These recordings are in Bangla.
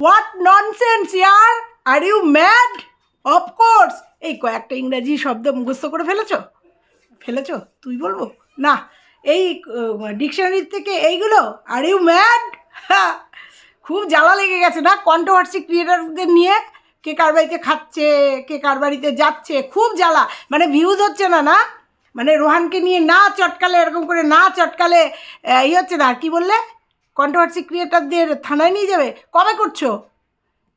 What nonsense year are you mad of course এই কয়েকটা ইংরাজি শব্দ মুখস্থ করে ফেলেছো? ফেলেছো? তুই বলব? না এই ডিকশনারি থেকে এইগুলো? আর ইউ ম্যাড খুব জ্বালা লেগে গেছে না? কন্ট্রোভার্সি ক্রিয়েটারদের নিয়ে? কে কার বাড়িতে খাচ্ছে? কে কার বাড়িতে যাচ্ছে? খুব জ্বালা। মানে ভিউজ হচ্ছে না না? মানে রোহানকে নিয়ে না চটকালে এরকম করে না চটকালে আহ, ই হচ্ছে না আর কি বললে? কন্ট্রোভার্সি ক্রিয়েটারদের থানায় নিয়ে যাবে? কবে করছ?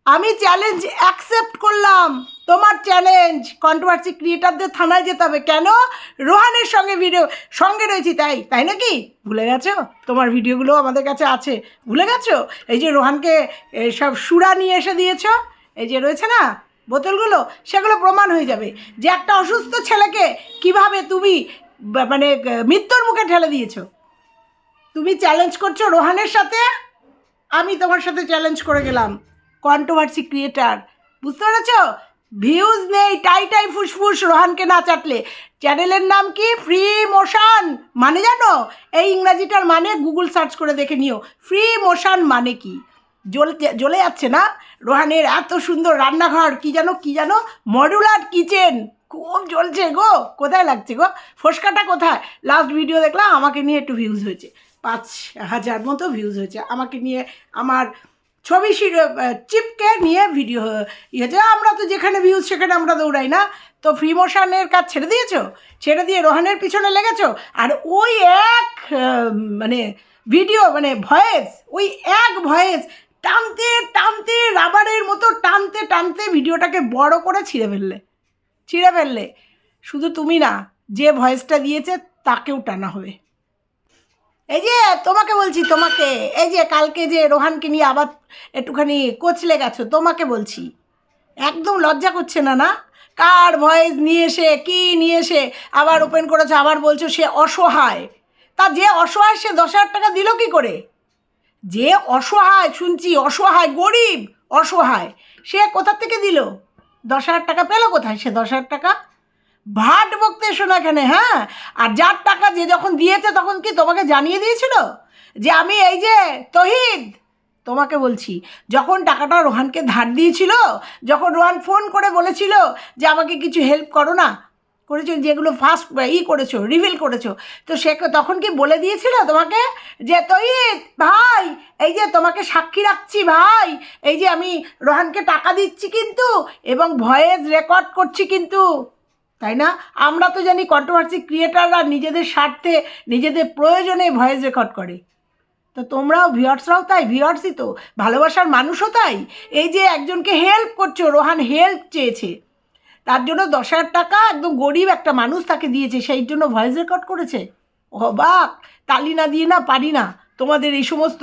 আমি চ্যালেঞ্জ অ্যাকসেপ্ট করলাম। তোমার চ্যালেঞ্জ কন্ট্রোভার্সি ক্রিয়েটারদের থানায় যেতে হবে। কেন? রোহানের সঙ্গে ভিডিও সঙ্গে রয়েছি তাই। তাই নাকি? ভুলে গেছো? তোমার ভিডিওগুলো আমাদের কাছে আছে। ভুলে গেছো? এই যে রোহানকে সব সুরা নিয়ে এসে দিয়েছ, এই যে রয়েছে না, বোতলগুলো, সেগুলো প্রমাণ হয়ে যাবে। যে একটা অসুস্থ ছেলেকে কীভাবে তুমি মানে মৃত্যুর মুখে ঠেলে দিয়েছ? তুমি চ্যালেঞ্জ করছ রোহানের সাথে? আমি তোমার সাথে চ্যালেঞ্জ করে গেলাম কন্ট্রোভার্সি ক্রিয়েটার বুঝতে পেরেছ? ভিউজ নেই, টাই টাই ফুসফুস রোহানকে না চাটলে। চ্যানেলের নাম কি? ফ্রি মোশন মানে জানো? এই ইংরাজিটার মানে গুগল সার্চ করে দেখে নিও। ফ্রি মোশন মানে কি? জ্বলে জ্বলে যাচ্ছে না? রোহানের এত সুন্দর রান্নাঘর, কি জানো কি জানো? মডুলার কিচেন খুব জ্বলছে গো। কোথায় লাগছে গো? ফসকাটা কোথায়? লাস্ট ভিডিও দেখলাম, আমাকে নিয়ে একটু ভিউজ হয়েছে। পাঁচ হাজার মতো ভিউজ হয়েছে। আমাকে নিয়ে, আমার ছবি চিপকে নিয়ে ভিডিও ইয়ে আমরা তো যেখানে ভিউজ সেখানে আমরা দৌড়াই না। তো ফ্রি মোশনের কাজ ছেড়ে দিয়েছ? ছেড়ে দিয়ে রোহানের পিছনে লেগেছো? আর ওই এক মানে ভিডিও মানে ভয়েস ওই এক ভয়েস টানতে টানতে, রাবারের মতো টানতে টানতে ভিডিওটাকে বড় করে ছিঁড়ে ফেললে। ছিঁড়ে ফেললে। শুধু তুমি না, যে ভয়েসটা দিয়েছে, তাকেও টানা হবে। এই যে, তোমাকে বলছি, তোমাকে। এই যে, কালকে যে রোহানকে নিয়ে আবার একটুখানি কোচলে গেছো, তোমাকে বলছি। একদম লজ্জা করছে না না? কার ভয়েস নিয়ে এসে, কি নিয়ে এসে আবার ওপেন করেছ, আবার বলছো সে অসহায়। তা যে অসহায়, সে দশ হাজার টাকা দিল কি করে? যে অসহায়, শুনছি, অসহায়, গরিব, অসহায়, সে কোথার থেকে দিল? দশ হাজার টাকা পেল কোথায়? সে দশ হাজার টাকা ভাট বকতে এসো না এখানে হ্যাঁ? আর যার টাকা যে যখন দিয়েছে তখন কি তোমাকে জানিয়ে দিয়েছিল? যে আমি এই যে তহিদ, তোমাকে বলছি, যখন টাকাটা রোহানকে ধার দিয়েছিল, যখন রোহান ফোন করে বলেছিল যে আমাকে কিছু হেল্প করো না, করেছ যেগুলো ফার্স্ট ই করেছ রিভিল করেছ, তো সে তখন কি বলে দিয়েছিল তোমাকে? যে তহিদ, ভাই, এই যে তোমাকে সাক্ষী রাখছি ভাই, এই যে আমি রোহানকে টাকা দিচ্ছি কিন্তু, এবং ভয়েস রেকর্ড করছি কিন্তু। তাই না? আমরা তো জানি কন্ট্রোভার্সি ক্রিয়েটাররা নিজেদের স্বার্থে, নিজেদের প্রয়োজনে ভয়েস রেকর্ড করে। তো তোমরাও ভিওয়ার্সরাও তাই ভিওয়ার্সই তো, ভালোবাসার মানুষও তাই। এই যে একজনকে হেল্প করছ, রোহান হেল্প চেয়েছে, তার জন্য দশ হাজার টাকা একদম গরিব একটা মানুষ তাকে দিয়েছে, সেই জন্য ভয়েস রেকর্ড করেছে। অবাক! তালি না দিয়ে না পারি না। তোমাদের এই সমস্ত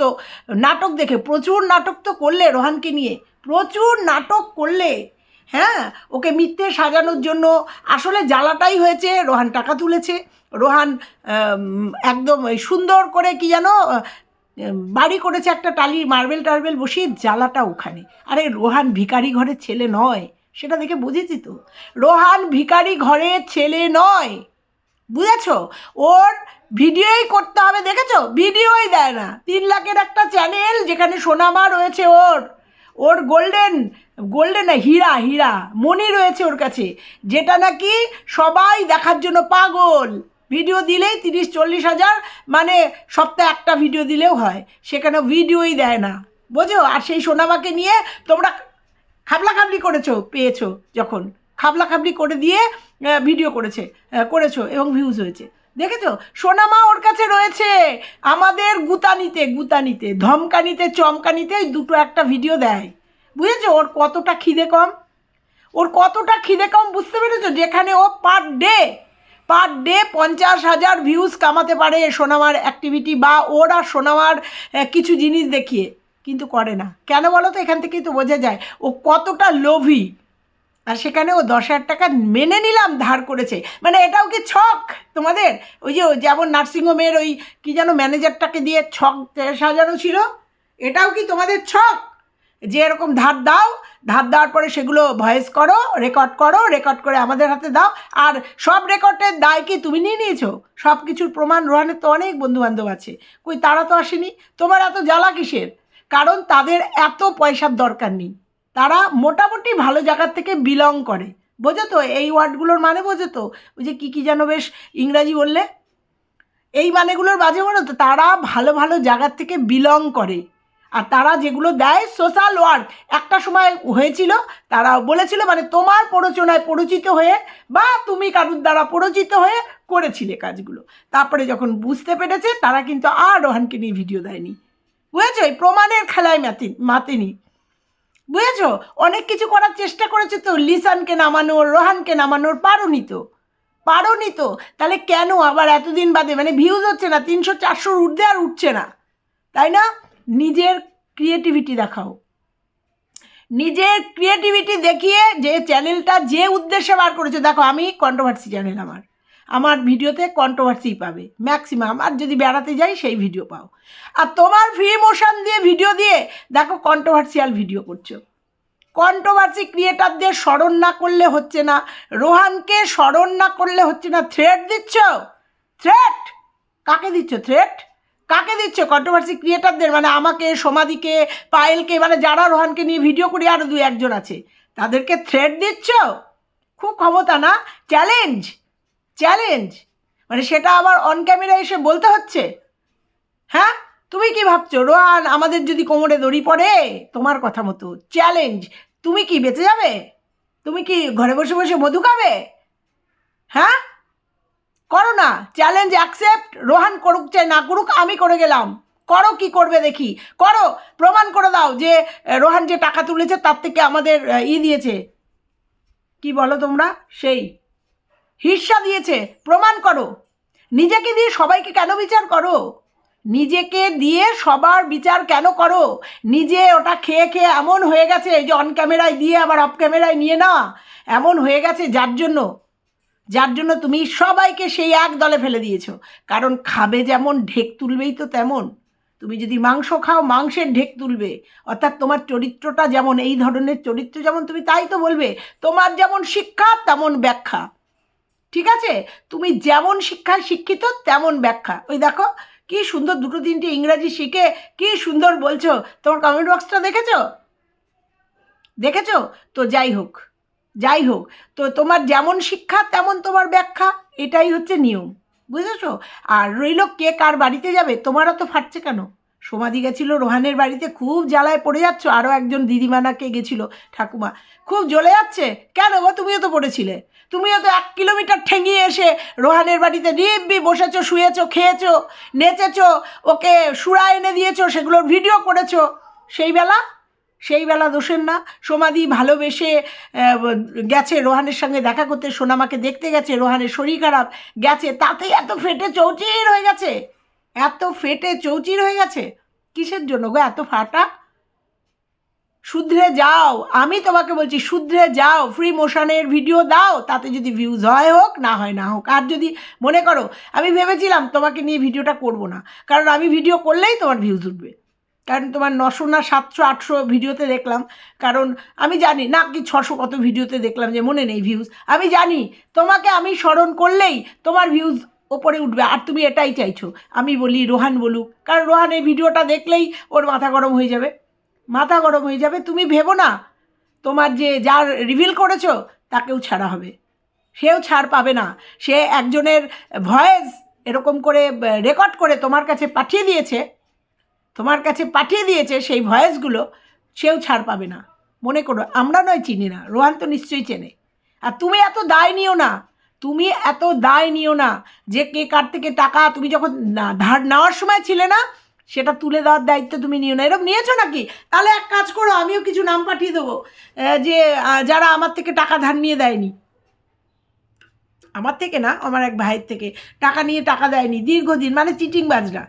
নাটক দেখে প্রচুর নাটক তো করলে রোহানকে নিয়ে, প্রচুর নাটক করলে। হ্যাঁ ওকে মিথ্যে সাজানোর জন্য আসলে জ্বালাটাই হয়েছে, রোহান টাকা তুলেছে। রোহান একদম সুন্দর করে কি যেন বাড়ি করেছে একটা টালি, মার্বেল টার্বেল বসিয়ে জ্বালাটা ওখানে। আরে রোহান ভিখারি ঘরের ছেলে নয়, সেটা দেখে বুঝেছি তো। রোহান ভিকারি ঘরের ছেলে নয়, বুঝেছ? ওর ভিডিওই করতে হবে, দেখেছ? ভিডিওই দেয় না। তিন লাখের একটা চ্যানেল যেখানে সোনামা রয়েছে ওর। ওর গোল্ডেন গোল্ডেন হীরা হীরা মনি রয়েছে ওর কাছে, যেটা নাকি সবাই দেখার জন্য পাগল। ভিডিও দিলেই তিরিশ, চল্লিশ হাজার মানে সপ্তাহে একটা ভিডিও দিলেও হয়, সেখানে ভিডিওই দেয় না। বোঝো? আর সেই সোনামাকে নিয়ে তোমরা খাবলা খাবলি করেছ, পেয়েছ যখন। খাবলা খাবলি করে দিয়ে ভিডিও করেছে করেছ এবং ভিউজ হয়েছে। দেখেছ? সোনামা ওর কাছে রয়েছে। আমাদের গুতানিতে গুতানিতে, ধমকানিতে, চমকানিতে দুটো একটা ভিডিও দেয়। বুঝেছ? ওর কতটা খিদে কম? ওর কতটা খিদে কম বুঝতে পেরেছ? যেখানে ও পার ডে পার ডে পঞ্চাশ হাজার ভিউজ কামাতে পারে সোনামার অ্যাক্টিভিটি বা ওর সোনামার কিছু জিনিস দেখিয়ে। কিন্তু করে না। কেন বলো তো? এখান থেকেই তো বোঝা যায়। ও কতটা লোভী। আর সেখানে ও দশ হাজার টাকা মেনে নিলাম ধার করেছে। মানে এটাও কি ছক তোমাদের? ওই যে যেমন নার্সিংহোমের ওই কি যেন ম্যানেজারটাকে দিয়ে ছক সাজানো ছিল, এটাও কি তোমাদের ছক? যে এরকম ধার দাও, ধার দেওয়ার পরে সেগুলো ভয়েস করো, রেকর্ড করো, রেকর্ড করে আমাদের হাতে দাও। আর সব রেকর্ডের দায় কি তুমি নিয়ে নিয়েছো? সব কিছুর প্রমাণ রোহানের তো অনেক বন্ধুবান্ধব আছে। কই তারা তো আসেনি? তোমার এত জ্বালা কিসের? কারণ তাদের এত পয়সার দরকার নেই। তারা মোটামুটি ভালো জায়গার থেকে বিলং করে। বোঝো তো এই ওয়ার্ডগুলোর মানে বোঝো তো ওই যে কী কী যেন বেশ ইংরাজি বললে? এই মানেগুলোর বাজে বলো তো, তারা ভালো ভালো জায়গার থেকে বিলং করে। আর তারা যেগুলো দেয় সোশ্যাল ওয়ার্ক একটা সময় হয়েছিল, তারা বলেছিল মানে তোমার প্ররোচনায় পরিচিত হয়ে বা তুমি কারুর দ্বারা পরিচিত হয়ে করেছিলে কাজগুলো। তারপরে যখন বুঝতে পেরেছে, তারা কিন্তু আর রোহানকে নিয়ে ভিডিও দেয়নি। বুঝেছ? এই প্রমাণের খেলায় মাতি, মাতেনি। বুঝেছ? অনেক কিছু করার চেষ্টা করেছে তো, লিসানকে নামানোর, রোহানকে নামানোর, পারোনি তো। পারোনি তো। তাহলে কেন আবার এতদিন বাদে? মানে ভিউজ হচ্ছে না, তিনশো চারশোর ঊর্ধ্বে আর উঠছে না। তাই না? নিজের ক্রিয়েটিভিটি দেখাও। নিজের ক্রিয়েটিভিটি দেখিয়ে যে চ্যানেলটা যে উদ্দেশ্যে বার করেছে, দেখো আমি কন্ট্রোভার্সি চ্যানেল আমার। আমার ভিডিওতে কন্ট্রোভার্সি পাবে। ম্যাক্সিমাম আর যদি বেড়াতে যাই, সেই ভিডিও পাও। আর তোমার ফ্রি মোশন দিয়ে ভিডিও দিয়ে, দেখো কন্ট্রোভার্সিয়াল ভিডিও করছ। কন্ট্রোভার্সি ক্রিয়েটারদের স্মরণ না করলে হচ্ছে না। রোহানকে স্মরণ না করলে হচ্ছে না। থ্রেট দিচ্ছ? থ্রেট কাকে দিচ্ছ থ্রেট কাকে দিচ্ছ? কন্ট্রোভার্সি ক্রিয়েটারদের মানে আমাকে সমাধিকে পায়েলকে মানে যারা রোহানকে নিয়ে ভিডিও করি আরও দু একজন আছে। তাদেরকে থ্রেট দিচ্ছ? খুব ক্ষমতা না? চ্যালেঞ্জ চ্যালেঞ্জ মানে সেটা আবার অন ক্যামেরা এসে বলতে হচ্ছে? হ্যাঁ? তুমি কি ভাবছ? রোহান, আমাদের যদি কোমরে দড়ি পড়ে? তোমার কথা মতো। চ্যালেঞ্জ তুমি কি বেঁচে যাবে? তুমি কি ঘরে বসে বসে মধু খাবে? হ্যাঁ? করো না। চ্যালেঞ্জ অ্যাকসেপ্ট রোহান করুক চাই, না করুক, আমি করে গেলাম। করো কি করবে দেখি। করো, প্রমাণ করে দাও যে রোহান যে টাকা তুলেছে, তার থেকে আমাদের ই দিয়েছে। কি বলো তোমরা? সেই। হিস্সা দিয়েছে, প্রমাণ করো। নিজেকে দিয়ে সবাইকে কেন বিচার করো? নিজেকে দিয়ে সবার বিচার কেন করো? নিজে ওটা খেয়ে খেয়ে এমন হয়ে গেছে যে অন ক্যামেরায় দিয়ে আবার অফ ক্যামেরায় নিয়ে নেওয়া এমন হয়ে গেছে যার জন্য যার জন্য তুমি সবাইকে সেই এক দলে ফেলে দিয়েছ। কারণ খাবে যেমন, ঢেক তুলবেই তো তেমন। তুমি যদি মাংস খাও, মাংসের ঢেক তুলবে। অর্থাৎ তোমার চরিত্রটা যেমন, এই ধরনের চরিত্র যেমন, তুমি তাই তো বলবে। তোমার যেমন শিক্ষা, তেমন ব্যাখ্যা। ঠিক আছে? তুমি যেমন শিক্ষায় শিক্ষিত, তেমন ব্যাখ্যা। ওই দেখো, কি সুন্দর দুটো তিনটে ইংরাজি শিখে, কি সুন্দর বলছো। তোমার কমেন্ট বক্সটা দেখেছ? দেখেছ? তো যাই হোক যাই হোক, তো তোমার যেমন শিক্ষা, তেমন তোমার ব্যাখ্যা, এটাই হচ্ছে নিয়ম। বুঝেছ? আর রইল কে কার বাড়িতে যাবে, তোমারও তো ফাটছে কেন? সমাধি গেছিল রোহানের বাড়িতে, খুব জ্বালায় পড়ে যাচ্ছ। আরও একজন দিদিমানাকে গেছিল ঠাকুমা। খুব জ্বলে যাচ্ছে? কেন গো তুমিও তো পড়েছিলে। তুমিও তো এক কিলোমিটার ঠেঙিয়ে এসে রোহানের বাড়িতে দিব্যি বসেছো, শুয়েছো, খেয়েছো, নেচেছো, ওকে সুরা এনে দিয়েছ, সেগুলোর ভিডিও করেছ। সেই বেলা? সেই বেলা দোষের না। সমাধি ভালোবেসে গেছে রোহানের সঙ্গে দেখা করতে, সোনামাকে দেখতে গেছে, রোহানের শরীর খারাপ, গেছে, তাতেই এত ফেটে চৌচির হয়ে গেছে। এত ফেটে চৌচির হয়ে গেছে। কিসের জন্য গো এত ফাটা? শুধরে যাও। আমি তোমাকে বলছি, শুধরে যাও। ফ্রি মোশনের ভিডিও দাও, তাতে যদি ভিউজ হয় হোক, না হয় না হোক। আর যদি মনে করো, আমি ভেবেছিলাম তোমাকে নিয়ে ভিডিওটা করব না, কারণ আমি ভিডিও করলেই তোমার ভিউজ উঠবে। কারণ তোমার নশো না সাতশো আটশো ভিডিওতে দেখলাম, কারণ আমি জানি, না কি ছশো কত ভিডিওতে দেখলাম যে মনে নেই ভিউজ আমি জানি, তোমাকে আমি স্মরণ করলেই তোমার ভিউজ ওপরে উঠবে, আর তুমি এটাই চাইছো। আমি বলি, রোহান বলুক, কারণ রোহান এই ভিডিওটা দেখলেই ওর মাথা গরম হয়ে যাবে। মাথা গরম হয়ে যাবে, তুমি ভেবো না। তোমার যে যার রিভিল করেছ, তাকেও ছাড়া হবে। সেও ছাড় পাবে না। সে একজনের ভয়েস এরকম করে রেকর্ড করে তোমার কাছে পাঠিয়ে দিয়েছে, তোমার কাছে পাঠিয়ে দিয়েছে সেই ভয়েসগুলো সেও ছাড় পাবে না। মনে করো, আমরা নয় চিনি না, রোহান তো নিশ্চয়ই চেনে। আর তুমি এত দায় নিও না, তুমি এত দায় নিও না যে কে কার থেকে টাকা, তুমি যখন ধার নেওয়ার সময় ছিলে না সেটা তুলে দেওয়ার দায়িত্ব তুমি নিও না। এরকম নিয়েছো নাকি? তাহলে এক কাজ করো, আমিও কিছু নাম পাঠিয়ে দেবো। যে যারা আমার থেকে টাকা ধার নিয়ে দেয়নি। আমার থেকে না, আমার এক ভাইয়ের থেকে। টাকা নিয়ে টাকা দেয়নি, দীর্ঘদিন মানে চিটিং বাজরা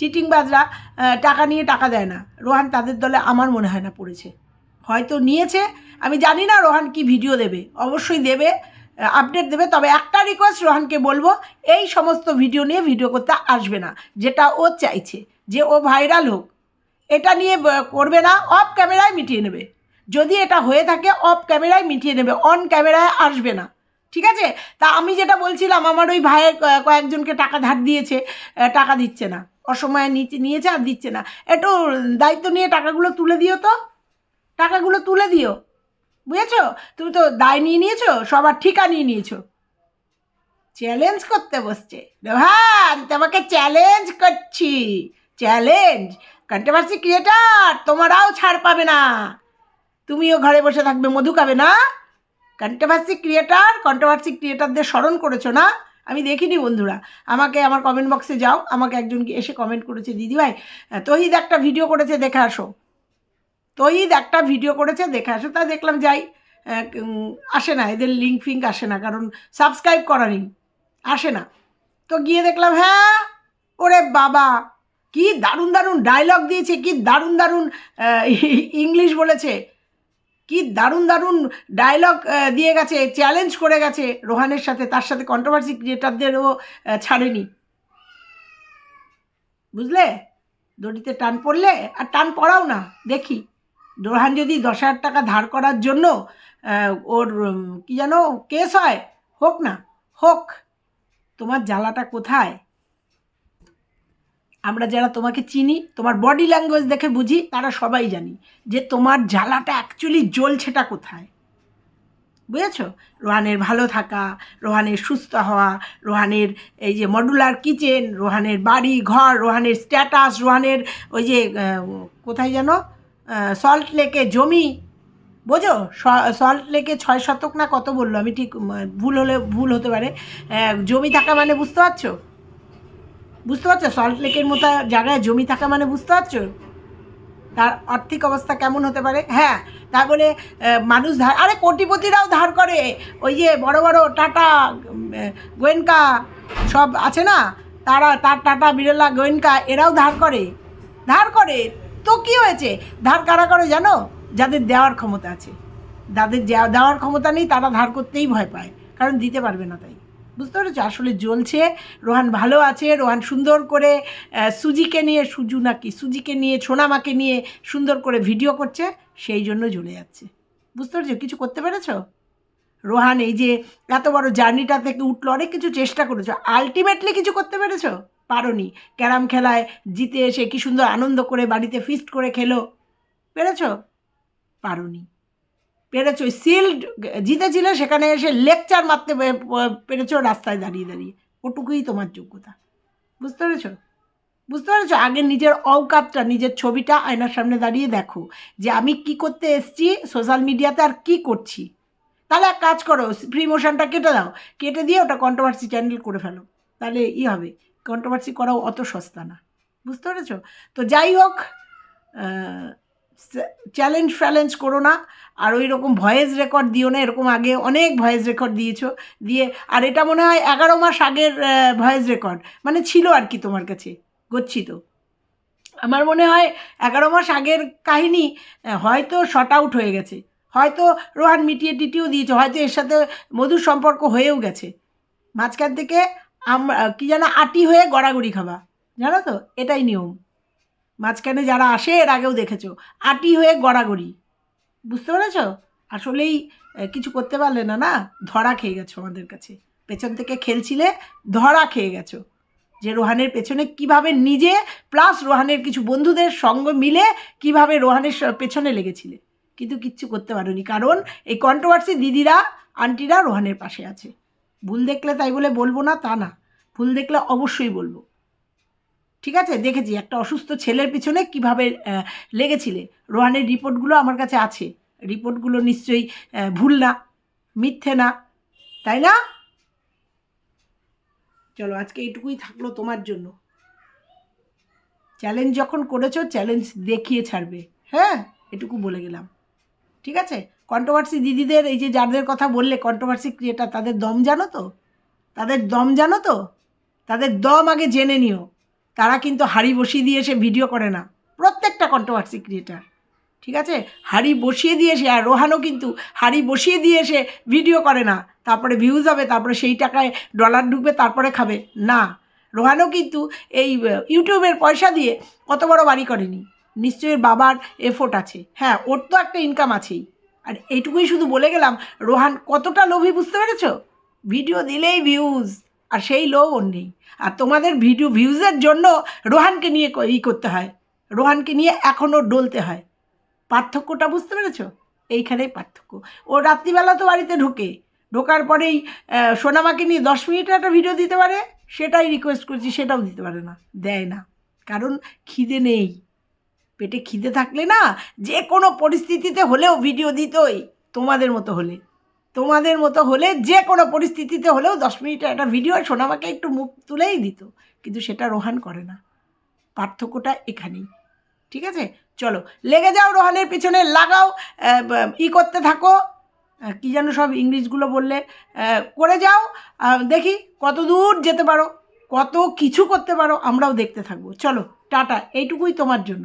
চিটিং বাজরা টাকা নিয়ে টাকা দেয় না। রোহান তাদের দলে আমার মনে হয় না পড়েছে। হয়তো নিয়েছে। আমি জানি না রোহান কি ভিডিও দেবে। অবশ্যই দেবে। আপডেট দেবে, তবে একটা রিকোয়েস্ট রোহানকে বলব, এই সমস্ত ভিডিও নিয়ে ভিডিও করতে আসবে না, যেটা ও চাইছে যে ও ভাইরাল হোক। এটা নিয়ে করবে না অফ ক্যামেরায় মিটিয়ে নেবে। যদি এটা হয়ে থাকে অফ ক্যামেরায় মিটিয়ে নেবে অন ক্যামেরায় আসবে না। ঠিক আছে? তা আমি যেটা বলছিলাম, আমার ওই ভাইয়ের কয়েকজনকে টাকা ধার দিয়েছে টাকা দিচ্ছে না। অসময়ে নিচে, নিয়েছে আর দিচ্ছে না। একটু দায়িত্ব নিয়ে টাকাগুলো তুলে দিও তো। টাকাগুলো তুলে দিও। বুঝেছ? তুমি তো দায় নিয়ে নিয়েছো, সবার ঠিকা নিয়ে নিয়েছো। চ্যালেঞ্জ করতে বসছে। রোহান, তোমাকে চ্যালেঞ্জ করছি। চ্যালেঞ্জ কন্ট্রোভার্সি ক্রিয়েটার তোমারাও ছাড় পাবে না। তুমিও ঘরে বসে থাকবে, মধু খাবে না। কন্ট্রোভার্সি ক্রিয়েটার কন্ট্রোভার্সি ক্রিয়েটারদের স্মরণ করেছ না? আমি দেখিনি বন্ধুরা। আমাকে আমার কমেন্ট বক্সে যাও। আমাকে একজনকে এসে কমেন্ট করেছে, দিদিভাই তহিদ একটা ভিডিও করেছে, দেখে আসো। তহিদ একটা ভিডিও করেছে, দেখে আসো। তা দেখলাম যাই আসে না, এদের লিঙ্ক ফিঙ্ক আসে না, কারণ সাবস্ক্রাইব করা নেই, আসে না। তো গিয়ে দেখলাম হ্যাঁ ওরে বাবা, কি দারুণ দারুণ ডায়লগ দিয়েছে, কি দারুণ দারুণ ইংলিশ বলেছে, কি দারুণ দারুণ ডায়লগ দিয়ে গেছে চ্যালেঞ্জ করে গেছে রোহানের সাথে, তার সাথে কন্ট্রোভার্সি ক্রিয়েটারদেরও ছাড়েনি। বুঝলে? দড়িতে টান পড়লে, আর টান পড়াও না, দেখি। রোহান যদি দশ হাজার টাকা ধার করার জন্য ওর কি যেন কেস হয়, হোক না, হোক, তোমার জ্বালাটা কোথায়? আমরা যারা তোমাকে চিনি, তোমার বডি ল্যাঙ্গুয়েজ দেখে বুঝি, তারা সবাই জানি যে তোমার জ্বালাটা অ্যাকচুয়ালি জ্বলছেটা কোথায়। বুঝেছ? রোহানের ভালো থাকা, রোহানের সুস্থ হওয়া, রোহানের এই যে মডুলার কিচেন রোহানের বাড়ি, ঘর, রোহানের স্ট্যাটাস রোহানের ওই যে কোথায় যেন? সল্ট লেকে জমি। বোঝো? সল্ট লেকে ছয় শতক না কত বলল? আমি ঠিক ভুল হলে ভুল হতে পারে। জমি থাকা মানে বুঝতে পারছ? বুঝতে পারছ? সল্ট লেকের মতো জায়গায় জমি থাকা মানে বুঝতে পারছ? তার আর্থিক অবস্থা কেমন হতে পারে? হ্যাঁ তারপরে আহ, মানুষ ধার আরে কোটিপতিরাও ধার করে। ওই যে বড় বড় টাটা গোয়েনকা সব আছে না? তারা তার টাটা বিড়লা গোয়েনকা এরাও ধার করে। ধার করে। তো কি হয়েছে? ধার কারা করে জানো? যাদের দেওয়ার ক্ষমতা আছে। যাদের দেওয়ার ক্ষমতা নেই, তারা ধার করতেই ভয় পায়। কারণ দিতে পারবে না তাই। বুঝতে পেরেছ? আসলে জ্বলছে। রোহান ভালো আছে। রোহান সুন্দর করে সুজিকে নিয়ে, সুজু নাকি সুজিকে নিয়ে, সোনামাকে নিয়ে সুন্দর করে ভিডিও করছে, সেই জন্য জ্বলে যাচ্ছে। বুঝতে পেরেছ? কিছু করতে পেরেছ? রোহান, এই যে এত বড় জার্নিটা থেকে উঠল, অনেক কিছু চেষ্টা করেছ। আলটিমেটলি কিছু করতে পেরেছ? পারোনি। ক্যারাম খেলায় জিতে এসে কি সুন্দর আনন্দ করে বাড়িতে ফিস্ট করে খেলো? পেরেছ? পারোনি। পেরেছ? সিল্ড জিতেছিলে, সেখানে এসে লেকচার মারতে পেরেছ রাস্তায় দাঁড়িয়ে দাঁড়িয়ে। ওটুকুই তোমার যোগ্যতা। বুঝতে পেরেছ? বুঝতে পেরেছ? আগে নিজের অওকাতটা নিজের ছবিটা আয়নার সামনে দাঁড়িয়ে দেখো যে আমি কি করতে এসছি সোশ্যাল মিডিয়াতে আর কি করছি। তাহলে এক কাজ করো ফ্রি মোশনটা কেটে দাও। কেটে দিয়ে ওটা কন্ট্রোভার্সি চ্যানেল করে ফেলো। তাহলে ই হবে। কন্ট্রোভার্সি করাও অত সস্তা না। বুঝতে পেরেছ? তো যাই হোক চ্যালেঞ্জ ফ্যালেঞ্জ করো না, আর ওই রকম ভয়েস রেকর্ড দিও না, এরকম আগে অনেক ভয়েস রেকর্ড দিয়েছ, দিয়ে, আর এটা মনে হয় এগারো মাস আগের ভয়েস রেকর্ড মানে ছিল আর কি তোমার কাছে, গচ্ছিত। আমার মনে হয় এগারো মাস আগের কাহিনী হয়তো শর্ট আউট হয়ে গেছে, হয়তো রোহান মিটিয়ে টিটিও দিয়েছে, হয়তো এর সাথে মধুর সম্পর্ক হয়েও গেছে। মাঝখান থেকে আমরা, কি যেন আটি হয়ে গড়াগড়ি খাবা, জানো তো? এটাই নিয়ম। মাঝখানে যারা আসে, এর আগেও দেখেছ, আটি হয়ে গড়াগড়ি। বুঝতে পেরেছ? আসলেই কিছু করতে পারলে না না? ধরা খেয়ে গেছো আমাদের কাছে। পেছন থেকে খেলছিলে, ধরা খেয়ে গেছো। যে রোহানের পেছনে কীভাবে নিজে প্লাস রোহানের কিছু বন্ধুদের সঙ্গ মিলে কীভাবে রোহানের পেছনে লেগেছিলে। কিন্তু কিচ্ছু করতে পারোনি। কারণ, এই কন্ট্রোভার্সি দিদিরা, আন্টিরা রোহানের পাশে আছে। ভুল দেখলে তাই বলে বলব না, তা না। ভুল দেখলে অবশ্যই বলব। ঠিক আছে? দেখেছি, একটা অসুস্থ ছেলের পিছনে কীভাবে লেগেছিলে? রোহানের রিপোর্টগুলো আমার কাছে আছে। রিপোর্টগুলো নিশ্চয়ই ভুল না, মিথ্যে না, তাই না? চলো, আজকে এইটুকুই থাকল তোমার জন্য। চ্যালেঞ্জ যখন করেছ, চ্যালেঞ্জ দেখিয়ে ছাড়বে। হ্যাঁ? এটুকু বলে গেলাম। ঠিক আছে? কন্ট্রোভার্সি দিদিদের, এই যে যাদের কথা বললে কন্ট্রোভার্সি ক্রিয়েটার, তাদের দম জানো তো? তাদের দম জানো তো? তাদের দম আগে জেনে নিও। তারা কিন্তু হাড়ি বসিয়ে দিয়ে এসে ভিডিও করে না। প্রত্যেকটা কন্ট্রোভার্সি ক্রিয়েটার। ঠিক আছে? হাড়ি বসিয়ে দিয়ে এসে, আর রোহানও কিন্তু হাড়ি বসিয়ে দিয়ে এসে ভিডিও করে না। তারপরে ভিউজ হবে, তারপরে সেই টাকায় ডলার ঢুকবে, তারপরে খাবে। না। রোহানও কিন্তু এই ইউটিউবের পয়সা দিয়ে কত বড় বাড়ি করেনি। নিশ্চয়ই বাবার এফোর্ট আছে। হ্যাঁ ওর তো একটা ইনকাম আছেই। আর এইটুকুই শুধু বলে গেলাম, রোহান কতটা লোভী বুঝতে পেরেছ? ভিডিও দিলেই ভিউজ আর সেই লোভ ওর নেই। আর তোমাদের ভিডিও ভিউজের জন্য রোহানকে নিয়ে ই করতে হয়। রোহানকে নিয়ে এখনও ডলতে হয়। পার্থক্যটা বুঝতে পেরেছ? এইখানেই পার্থক্য। ও রাত্রিবেলা তো বাড়িতে ঢোকে। ঢোকার পরেই সোনামাকে নিয়ে দশ মিনিটের একটা ভিডিও দিতে পারে। সেটাই রিকোয়েস্ট করছি, সেটাও দিতে পারে না। দেয় না। কারণ খিদে নেই। পেটে খিদে থাকলে না যে কোনো পরিস্থিতিতে হলেও ভিডিও দিতই, তোমাদের মতো হলে। তোমাদের মতো হলে যে কোনো পরিস্থিতিতে হলেও দশ মিনিটের একটা ভিডিও সোনামাকে একটু মুখ তুলেই দিত, কিন্তু সেটা রোহান করে না। পার্থক্যটা এখানেই। ঠিক আছে? চলো, লেগে যাও রোহানের পিছনে, লাগাও ই করতে থাকো। কি যেন সব ইংলিশগুলো বললে। করে যাও দেখি কত দূর যেতে পারো, কত কিছু করতে পারো, আমরাও দেখতে থাকব। চলো, টাটা, এইটুকুই তোমার জন্য।